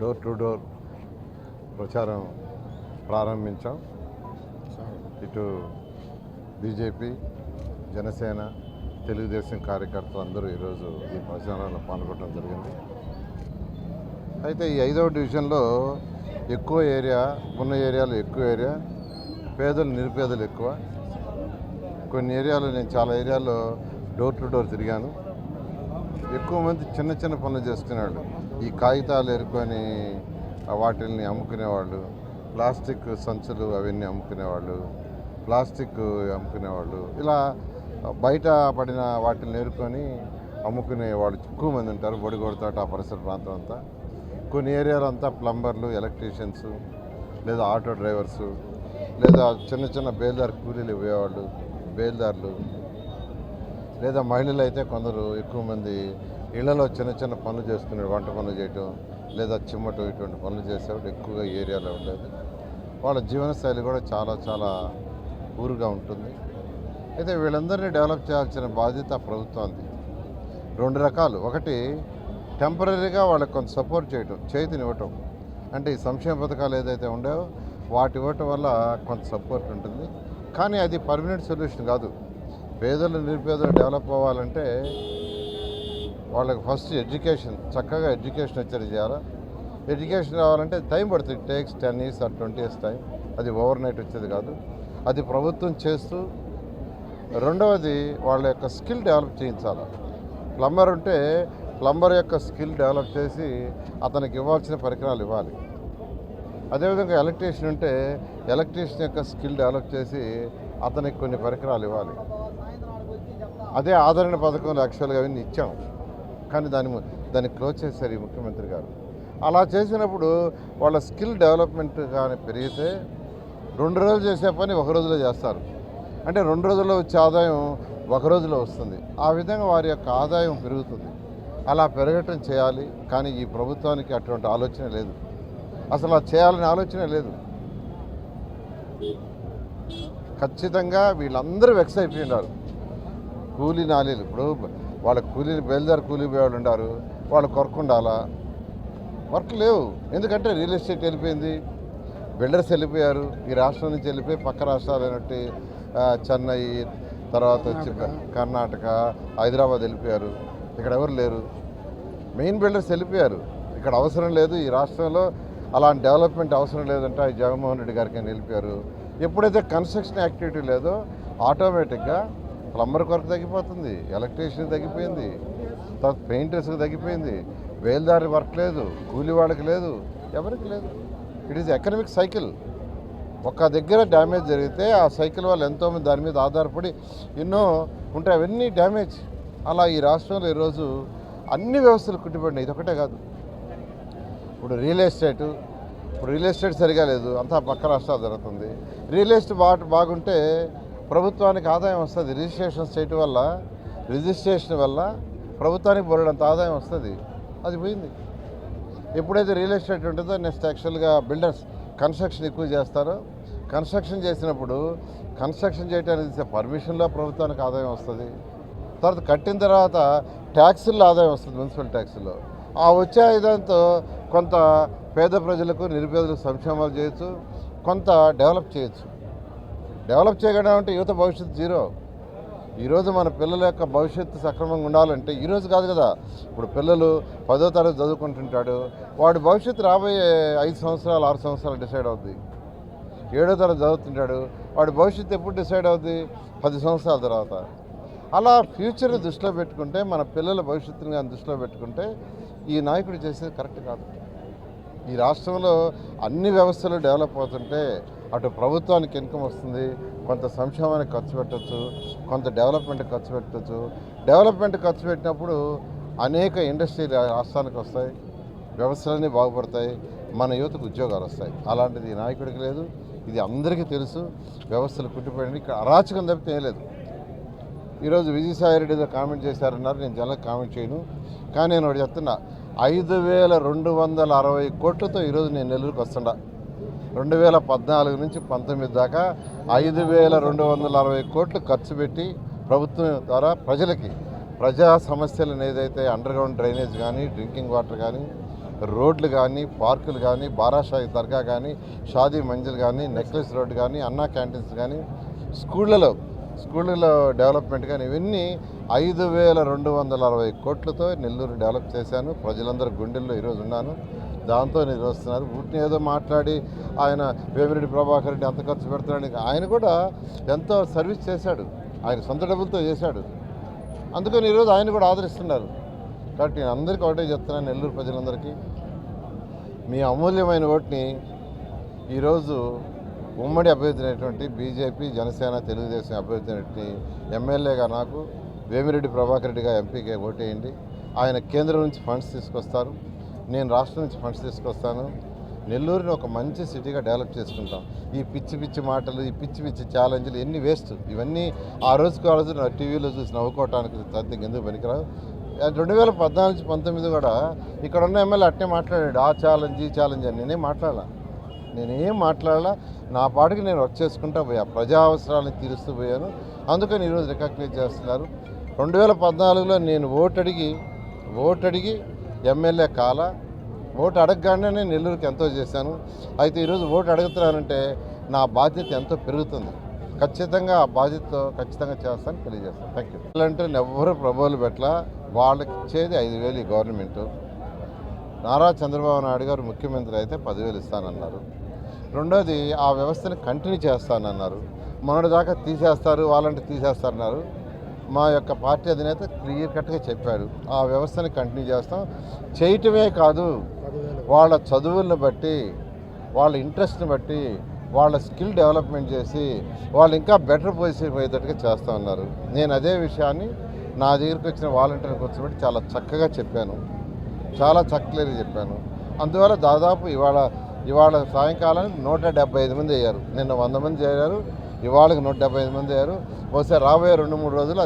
Door to door ప్రచారం ప్రారంభించాం. ఇటు బీజేపీ జనసేన తెలుగుదేశం కార్యకర్తలు అందరూ ఈరోజు ఈ ప్రచారంలో పాల్గొనడం జరిగింది. అయితే ఈ ఐదవ డివిజన్లో ఎక్కువ ఏరియా ఉన్న ఏరియాలో ఎక్కువ ఏరియా పేదలు నిరుపేదలు ఎక్కువ. కొన్ని ఏరియాలో నేను చాలా ఏరియాలో డోర్ టు డోర్ తిరిగాను. ఎక్కువ మంది చిన్న చిన్న పనులు చేసుకునేవాళ్ళు ఈ కాగితాలు ఎరుకొని ఆ వాటిల్ని అమ్ముకునేవాళ్ళు ప్లాస్టిక్ సంచులు అవన్నీ అమ్ముకునేవాళ్ళు ప్లాస్టిక్ అమ్ముకునేవాళ్ళు ఇలా బయట పడిన వాటిని ఏరుకొని అమ్ముకునే వాళ్ళు ఎక్కువ మంది ఉంటారు. బొడిగొడతాట ఆ పరిసర ప్రాంతం అంతా. కొన్ని ఏరియాలు అంతా ప్లంబర్లు ఎలక్ట్రీషియన్స్ లేదా ఆటో డ్రైవర్సు లేదా చిన్న చిన్న బేల్దార్ కూలీలు ఇవ్వేవాళ్ళు బేల్దార్లు లేదా మహిళలు అయితే కొందరు ఎక్కువ మంది ఇళ్ళలో చిన్న చిన్న పనులు చేసుకునే వంట పనులు చేయటం లేదా చిమ్మటం ఇటువంటి పనులు చేసేవాడు ఎక్కువగా ఏరియాలో ఉండేది. వాళ్ళ జీవనశైలి కూడా చాలా చాలా ఊరుగా ఉంటుంది. అయితే వీళ్ళందరినీ డెవలప్ చేయాల్సిన బాధ్యత ప్రభుత్వానికి రెండు రకాలు. ఒకటి టెంపరీగా వాళ్ళకి కొంత సపోర్ట్ చేయటం చేతిని ఇవ్వటం. అంటే ఈ సంక్షేమ పథకాలు ఏదైతే ఉండేవో వాటి ఇవ్వటం వల్ల కొంత సపోర్ట్ ఉంటుంది. కానీ అది పర్మనెంట్ సొల్యూషన్ కాదు. పేదలు నిరుపేదలు డెవలప్ అవ్వాలంటే వాళ్ళకి ఫస్ట్ ఎడ్యుకేషన్ చక్కగా ఎడ్యుకేషన్ వచ్చేది చేయాలి? ఎడ్యుకేషన్ రావాలంటే టైం పడుతుంది. Takes ten years or twenty years time అది ఓవర్ నైట్ వచ్చేది కాదు. అది ప్రభుత్వం చేస్తూ రెండవది వాళ్ళ యొక్క స్కిల్ డెవలప్ చేయించాలి? ప్లంబర్ ఉంటే ప్లంబర్ యొక్క స్కిల్ డెవలప్ చేసి అతనికి ఇవ్వాల్సిన పరికరాలు ఇవ్వాలి. అదేవిధంగా ఎలక్ట్రీషియన్ ఉంటే ఎలక్ట్రీషియన్ యొక్క స్కిల్ డెవలప్ చేసి అతనికి కొన్ని పరికరాలు ఇవ్వాలి. అదే ఆదరణ పథకంలో యాక్చువల్గా అవన్నీ ఇచ్చాం. కానీ దాని ము- దాన్ని క్లోజ్ చేశారు ఈ ముఖ్యమంత్రి గారు. అలా చేసినప్పుడు వాళ్ళ స్కిల్ డెవలప్మెంట్ కానీ పెరిగితే రెండు రోజులు చేసే పని ఒక రోజులో చేస్తారు. అంటే రెండు రోజుల్లో వచ్చే ఆదాయం ఒక రోజులో వస్తుంది. ఆ విధంగా వారి యొక్క ఆదాయం పెరుగుతుంది. అలా పెరగటం చేయాలి. కానీ ఈ ప్రభుత్వానికి అటువంటి ఆలోచన లేదు. అసలు అది చేయాలనే ఆలోచన లేదు. ఖచ్చితంగా వీళ్ళందరూ వెక్స్ అయిపోయినారు కూలీ నాలీలు ఇప్పుడు వాళ్ళ కూలీలు బయలుదేరి కూలీ పోయేవాళ్ళు ఉన్నారు వాళ్ళు కొరకుండాలా వర్క్ లేవు. ఎందుకంటే రియల్ ఎస్టేట్ వెళ్ళిపోయింది. బిల్డర్స్ వెళ్ళిపోయారు. ఈ రాష్ట్రం నుంచి వెళ్ళిపోయి పక్క రాష్ట్రాలు అయినట్టు ఆ, చెన్నై తర్వాత వచ్చి కర్ణాటక. హైదరాబాద్ వెళ్ళిపోయారు. ఇక్కడ ఎవరు లేరు? మెయిన్ బిల్డర్స్ వెళ్ళిపోయారు. ఇక్కడ అవసరం లేదు. ఈ రాష్ట్రంలో అలాంటి డెవలప్మెంట్ అవసరం లేదంటే. ఆ జగన్మోహన్ రెడ్డి గారికి వెళ్ళిపోయారు. ఎప్పుడైతే కన్స్ట్రక్షన్ యాక్టివిటీ లేదో ఆటోమేటిక్గా ప్లంబర్ కొరకు తగ్గిపోతుంది ఎలక్ట్రీషియన్ తగ్గిపోయింది తర్వాత పెయింటర్స్కి తగ్గిపోయింది వేల్దారి వర్క్ లేదు కూలి వాళ్ళకి లేదు ఎవరికి లేదు. ఇట్ ఈస్ ఎకనమిక్ సైకిల్ ఒక దగ్గర డ్యామేజ్ జరిగితే ఆ సైకిల్ వల్ల ఎంతోమంది దాని మీద ఆధారపడి ఎన్నో ఉంటాయి అవన్నీ డ్యామేజ్. అలా ఈ రాష్ట్రంలో ఈరోజు అన్ని వ్యవస్థలు కుట్టిపడినాయి. ఇది ఒకటే కాదు. ఇప్పుడు రియల్ ఎస్టేట్ ఇప్పుడు రియల్ ఎస్టేట్ సరిగా లేదు అంతా పక్క రాష్ట్రాలు జరుగుతుంది. రియల్ ఎస్టేట్ బాగా బాగుంటే ప్రభుత్వానికి ఆదాయం వస్తుంది. రిజిస్ట్రేషన్ చేయటం వల్ల రిజిస్ట్రేషన్ వల్ల ప్రభుత్వానికి బోలెడంత ఆదాయం వస్తుంది. అది పోయింది. ఎప్పుడైతే రియల్ ఎస్టేట్ ఉంటుందో నెక్స్ట్ యాక్చువల్గా బిల్డర్స్ కన్స్ట్రక్షన్ ఎక్కువ చేస్తారో. కన్స్ట్రక్షన్ చేసినప్పుడు కన్స్ట్రక్షన్ చేయడానికి పర్మిషన్లో ప్రభుత్వానికి ఆదాయం వస్తుంది. తర్వాత కట్టిన తర్వాత ట్యాక్సుల్లో ఆదాయం వస్తుంది మున్సిపల్ ట్యాక్సుల్లో. ఆ వచ్చే ఆదాయంతో కొంత పేద ప్రజలకు నిరుపేదలకు సంక్షేమాలు చేయొచ్చు కొంత డెవలప్ చేయొచ్చు. డెవలప్ చేయడం అంటే యువత భవిష్యత్తు జీరో. ఈరోజు మన పిల్లల యొక్క భవిష్యత్తు సక్రమంగా ఉండాలంటే ఈరోజు కాదు కదా. ఇప్పుడు పిల్లలు పదో తరగతి చదువుకుంటుంటాడు వాడు భవిష్యత్తు రాబోయే ఐదు సంవత్సరాలు ఆరు సంవత్సరాలు డిసైడ్ అవుద్ది. ఏడో తరగతి చదువుతుంటాడు వాడి భవిష్యత్తు ఎప్పుడు డిసైడ్ అవుద్ది? పది సంవత్సరాల తర్వాత. అలా ఫ్యూచర్ దృష్టిలో పెట్టుకుంటే మన పిల్లల భవిష్యత్తుని దృష్టిలో పెట్టుకుంటే ఈ నాయకుడు చేసేది కరెక్ట్ కాదు. ఈ రాష్ట్రంలో అన్ని వ్యవస్థలు డెవలప్ అవుతుంటే అటు ప్రభుత్వానికి ఇన్కమ్ వస్తుంది కొంత సంక్షేమానికి ఖర్చు పెట్టచ్చు కొంత డెవలప్మెంట్ ఖర్చు పెట్టచ్చు. డెవలప్మెంట్ ఖర్చు పెట్టినప్పుడు అనేక ఇండస్ట్రీలు రాష్ట్రానికి వస్తాయి వ్యవస్థలన్నీ బాగుపడతాయి మన యువతకు ఉద్యోగాలు వస్తాయి. అలాంటిది నాయకుడికి లేదు ఇది అందరికీ తెలుసు వ్యవస్థలు కుట్టిపోయింది ఇక్కడ అరాచకం తప్పితే ఏం లేదు. ఈరోజు విజయసాయిరెడ్డి ఏదో కామెంట్ చేశారన్నారు నేను జనాలకు కామెంట్ చేయను. కానీ నేను ఒకటి చెప్తున్నా ఐదు వేల రెండు వందల అరవై కోట్లతో ఈరోజు నేను నెల్లూరుకు వస్తుండా. రెండు వేల పద్నాలుగు నుంచి పంతొమ్మిది దాకా ఐదు వేల రెండు వందల అరవై కోట్లు ఖర్చు పెట్టి ప్రభుత్వం ద్వారా ప్రజలకి ప్రజా సమస్యలను ఏదైతే అండర్గ్రౌండ్ డ్రైనేజ్ కానీ డ్రింకింగ్ వాటర్ కానీ రోడ్లు కానీ పార్కులు కానీ బారాషాయి దర్గా కానీ షాదీ మంజిల్ కానీ నెక్లెస్ రోడ్ కానీ అన్నా క్యాంటీన్స్ కానీ స్కూళ్ళలో స్కూళ్ళలో డెవలప్మెంట్ కానీ ఇవన్నీ ఐదు వేల రెండు వందల అరవై కోట్లతో నెల్లూరు డెవలప్ చేశాను. ప్రజలందరూ గుండెల్లో ఈరోజు ఉన్నాను. దాంతో నేను వస్తున్నారు. వీటిని ఏదో మాట్లాడి ఆయన వేమిరెడ్డి ప్రభాకర్ రెడ్డి అంత ఖర్చు పెడుతున్నాడు ఆయన కూడా ఎంతో సర్వీస్ చేశాడు. ఆయన సొంత డబ్బులతో చేశాడు. అందుకని ఈరోజు ఆయన కూడా ఆదరిస్తున్నారు. కాబట్టి నేను అందరికీ ఒకటే చెప్తున్నాను నెల్లూరు ప్రజలందరికీ. మీ అమూల్యమైన ఓటుని ఈరోజు ఉమ్మడి అభ్యర్థి అయినటువంటి బీజేపీ జనసేన తెలుగుదేశం అభ్యర్థి అయినటువంటి ఎమ్మెల్యేగా నాకు వేమిరెడ్డి ప్రభాకర్ రెడ్డిగా ఎంపీగా ఓటేయండి. ఆయన కేంద్రం నుంచి ఫండ్స్ తీసుకొస్తారు. నేను రాష్ట్రం నుంచి ఫండ్స్ తీసుకొస్తాను. నెల్లూరుని ఒక మంచి సిటీగా డెవలప్ చేసుకుంటాం. ఈ పిచ్చి పిచ్చి మాటలు ఈ పిచ్చి పిచ్చి ఛాలెంజ్లు ఎన్ని వేస్ట్? ఇవన్నీ ఆ రోజుకు ఆ రోజు నా టీవీలో చూసి నవ్వుకోవటానికి తద్దికి ఎందుకు పనికిరావు? రెండు వేల పద్నాలుగు పంతొమ్మిది కూడా ఇక్కడ ఉన్న ఎమ్మెల్యే అట్నే మాట్లాడాడు. ఆ ఛాలెంజ్ ఈ ఛాలెంజ్ అని నేనేం మాట్లాడాల? నేనేం మాట్లాడాలా? నా పాటికి నేను వర్క్ చేసుకుంటా పోయా. ప్రజా అవసరాలను తీరుస్తూ పోయాను. అందుకని ఈరోజు రికగ్నైజ్ చేస్తున్నారు. రెండు వేల పద్నాలుగులో నేను ఓటు అడిగి ఓటు అడిగి ఎమ్మెల్యే కాల. ఓటు అడగగానే నెల్లూరుకి ఎంతో చేశాను. అయితే ఈరోజు ఓటు అడుగుతున్నానంటే నా బాధ్యత ఎంతో పెరుగుతుంది. ఖచ్చితంగా ఆ బాధ్యతతో ఖచ్చితంగా చేస్తాను తెలియజేస్తాను. థ్యాంక్ యూ అంటే ఎవరు ప్రభువులు పెట్ల వాళ్ళకి ఇచ్చేది ఐదు వేలు ఈ గవర్నమెంట్. నారా చంద్రబాబు నాయుడు గారు ముఖ్యమంత్రి అయితే పదివేలు ఇస్తానన్నారు. రెండోది ఆ వ్యవస్థని కంటిన్యూ చేస్తానన్నారు. మొన్నటి దాకా తీసేస్తారు వాళ్ళంటే తీసేస్తారన్నారు. మా యొక్క పార్టీ అధినేత క్లియర్ కట్గా చెప్పాడు ఆ వ్యవస్థని కంటిన్యూ చేస్తాం. చేయటమే కాదు వాళ్ళ చదువులను బట్టి వాళ్ళ ఇంట్రెస్ట్ని బట్టి వాళ్ళ స్కిల్ డెవలప్మెంట్ చేసి వాళ్ళు ఇంకా బెటర్ పొజిషన్ పోయేటట్టుగా చేస్తూ ఉన్నారు నేను అదే విషయాన్ని నా దగ్గరికి వచ్చిన వాలంటీర్ కూర్చోబెట్టి చాలా చక్కగా చెప్పాను. చాలా చక్కలేరు చెప్పాను. అందువల్ల దాదాపు ఇవాళ ఇవాళ సాయంకాలం నూట డెబ్బై ఐదు మంది అయ్యారు. నిన్న వంద మంది చేరారు. ఇవాళకి నూట డెబ్బై ఐదు మంది అయ్యారు. బహుశా రాబోయే రెండు మూడు రోజులు